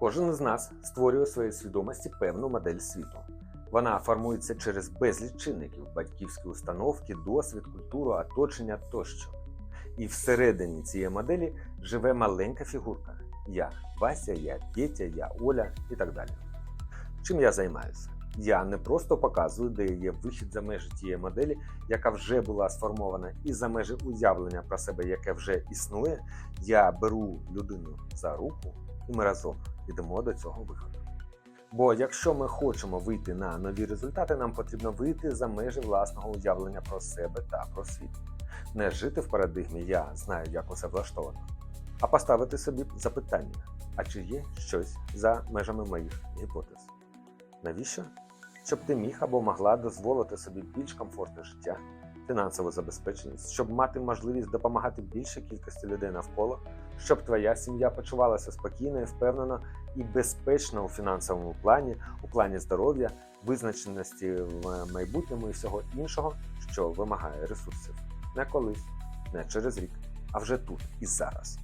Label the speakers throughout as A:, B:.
A: Кожен з нас створює у своїй свідомості певну модель світу. Вона формується через безліч чинників: батьківські установки, досвід, культуру, оточення тощо. І всередині цієї моделі живе маленька фігурка: я Вася, я Петя, я Оля і так далі. Чим я займаюся? Я не просто показую, де є вихід за межі тієї моделі, яка вже була сформована, і за межі уявлення про себе, яке вже існує. Я беру людину за руку, і ми разом йдемо до цього виходу. Бо якщо ми хочемо вийти на нові результати, нам потрібно вийти за межі власного уявлення про себе та про світ. Не жити в парадигмі Я знаю, як усе влаштовано, а поставити собі запитання: а чи є щось за межами моїх гіпотез? Навіщо? Щоб ти міг або могла дозволити собі більш комфортне життя, фінансову забезпеченість, щоб мати можливість допомагати більшій кількості людей навколо, щоб твоя сім'я почувалася спокійно і впевнено і безпечно у фінансовому плані, у плані здоров'я, визначеності в майбутньому і всього іншого, що вимагає ресурсів. Не колись, не через рік, а вже тут і зараз.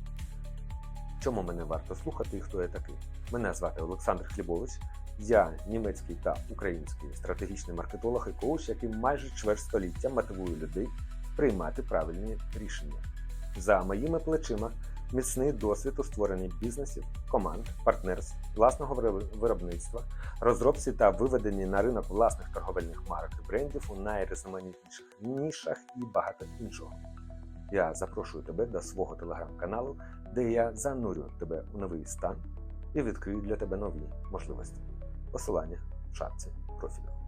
A: Чому мене варто слухати і хто я такий? Мене звати Олександр Хлібович. Я німецький та український стратегічний маркетолог і коуч, який майже чверть століття мотивує людей приймати правильні рішення. За моїми плечима міцний досвід у створенні бізнесів, команд, партнерств, власного виробництва, розробці та виведенні на ринок власних торговельних марок і брендів у найрізноманітніших нішах і багато іншого. Я запрошую тебе до свого телеграм-каналу, де я занурю тебе у новий стан і відкрию для тебе нові можливості. Посилання в шапці профілю.